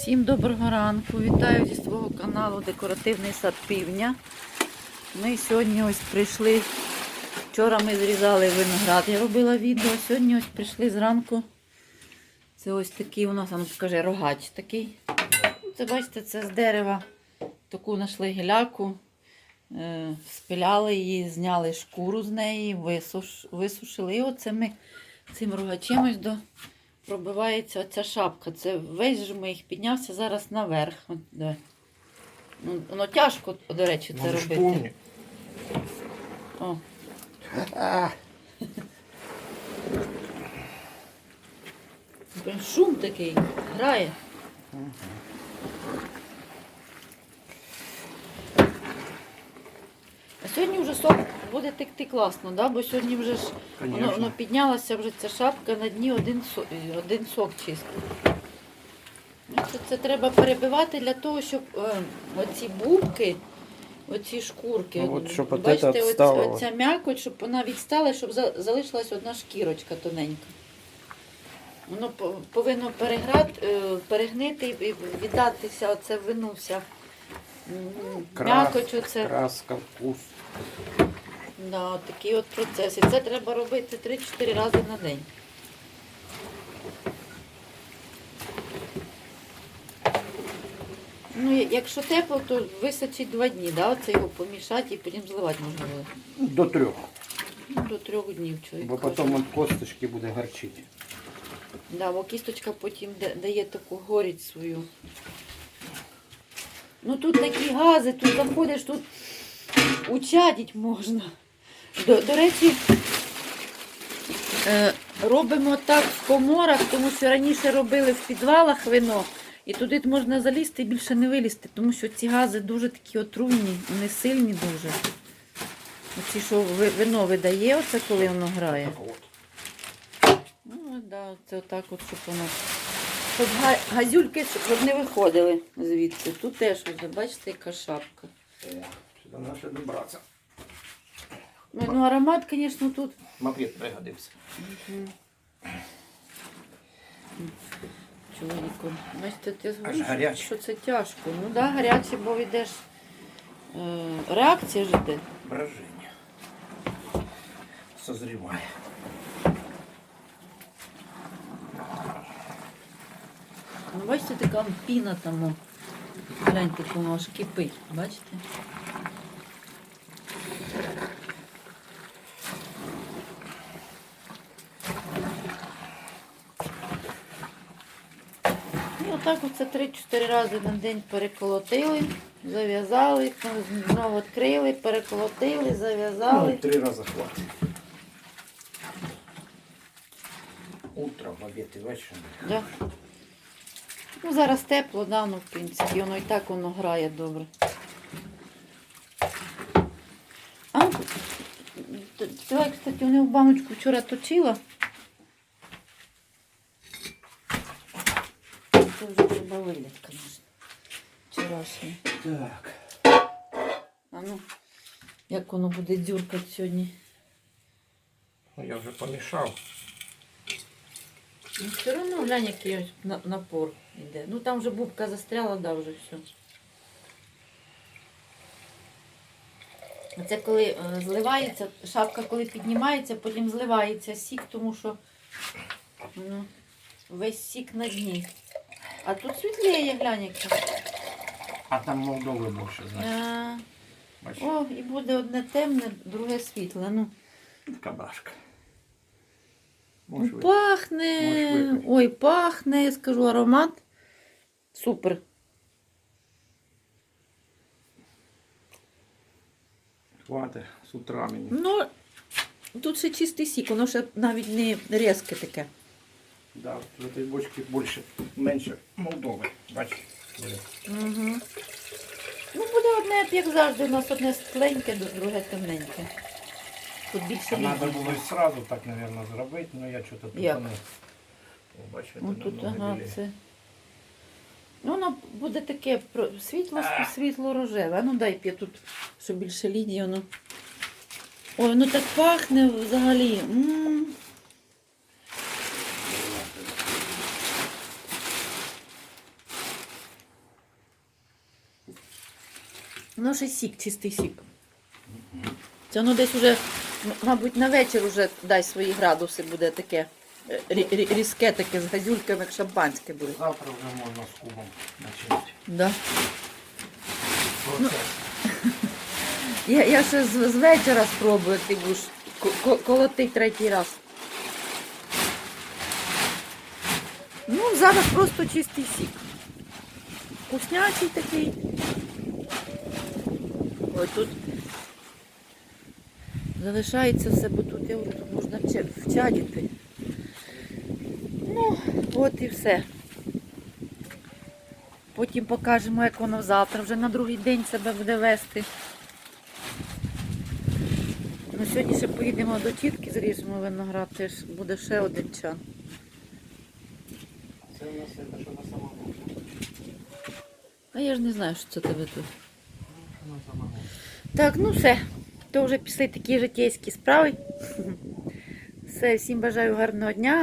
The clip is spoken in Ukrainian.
Всім доброго ранку. Вітаю зі свого каналу Декоративний сад півдня. Ми сьогодні ось прийшли. Вчора ми зрізали виноград, я робила відео. Сьогодні ось прийшли зранку. Це ось такий у нас, ну покажи, рогач такий. Це бачите, це з дерева. Таку знайшли гіляку, е, спиляли її, зняли шкуру з неї, висуш, висушили. І оце ми цим рогачем ось до пробивається оця шапка. Це весь жмих піднявся зараз наверх. От, давай. Ну, воно тяжко, до речі, це Можеш робити. повні. О, А, шум такий грає. Сьогодні вже сок буде текти класно, да? бо сьогодні вже ж воно, воно піднялася вже ця шапка на дні один, со- е, один сок чистий. Ну, Це, це треба перебивати для того, щоб е, оці бубки, оці шкурки, Ну, от щоб от бачите, це оця, відстало. оця м'якоть, щоб вона відстала, щоб за- залишилась одна шкірочка тоненька. Воно по- повинно переграти, е, перегнити і віддатися оце вину вся. Крас, М'якоть оце. краска, вкус. Да, такий от процес. І це треба робити 3-4 рази на день. Ну, якщо тепло, то височить два дні, да? Оце його помішати і потім зливати можна буде. До трьох. Ну, до трьох днів чоловік. Бо каже. потім від косточки буде гарчити. Да, бо кісточка потім да- дає таку горість свою. Ну тут такі гази, тут заходиш, тут учадіть можна. До, до речі, е, робимо так в коморах, тому що раніше робили в підвалах вино, і туди можна залізти і більше не вилізти, тому що ці гази дуже такі отруйні, вони сильні дуже. Оці, що вино видає, оце коли воно грає. Ну, да, це отак от, щоб воно. Щоб газюльки щоб не виходили звідси. Тут теж, ось, бачите, яка шапка. Сюди треба добратися. Ну, ну аромат, звісно, тут. Мопед пригодився. Чоловіку. Бачите, ти Аж що це тяжко. Ну так, да, гаряче, бо йдеш. Е, реакція ж іде. Броження. Созріває. Ну, бачите, така піна там. о. Гляньте, воно аж кипить. Бачите? І отак оце 3-4 рази на день переколотили, зав'язали, знову відкрили, переколотили, Ну, зав'язали. три рази хватить. Утром, в обід і вечором. Да. Ну, зараз тепло, да, ну, в принципі, воно і так воно грає добре. А, давай, кстати, вони в баночку вчора точила. Це вже треба вилять, звісно. Вчорашнє. Так. А ну, як воно буде дзюркати сьогодні. Ну, я вже помішав. Ну, все одно глянь, який ось напор йде. Ну там вже бубка застряла, да, вже все. Це коли е, зливається, шапка коли піднімається, потім зливається сік, тому що ну, весь сік на дні. А тут світліє, глянь, який. А там Молдови більше. А, О, і буде одне темне, друге світле. Ну, кабашка. Можеш. Можеш пахне. випити. Ой, пахне, я скажу, аромат. Супер. Хватить з утра мені. Ну, тут ще чистий сік, воно ще навіть не різке таке. Да, в этой бочке больше, менше Молдови. Бачиш? Угу. Ну, буде одне, як завжди, у нас одне скленьке, друге темненьке. Тут більше Треба було і так, мабуть, зробити, але я щось тут Як? не... Бачите, Ну, тут, ага, біліє. це. Ну, воно буде таке світло, світло рожеве. Ну дай я тут, щоб більше ліді воно. Ой, воно так пахне взагалі. м Воно ще сік, чистий сік. Це воно десь уже мабуть, на вечір уже дасть свої градуси, буде таке е, рі- рі- різке, таке з газюльками, як шампанське буде. Завтра вже можна з кубом почати. Да. Процес. Я, я ще з, з вечора спробую, ти будеш ко- ко- третій раз. Ну, зараз просто чистий сік. Вкуснячий такий. Ой, тут залишається все, бо тут я говорю, тут можна вча- вчадіти. Ну, от і все. Потім покажемо, як воно завтра вже на другий день себе буде вести. Ну, сьогодні ще поїдемо до тітки, зріжемо виноград, теж буде ще один чан. Це у нас це, що на самому. А я ж не знаю, що це тебе тут. Так, ну все. То вже пішли такі житейські справи. Все, всім бажаю гарного дня.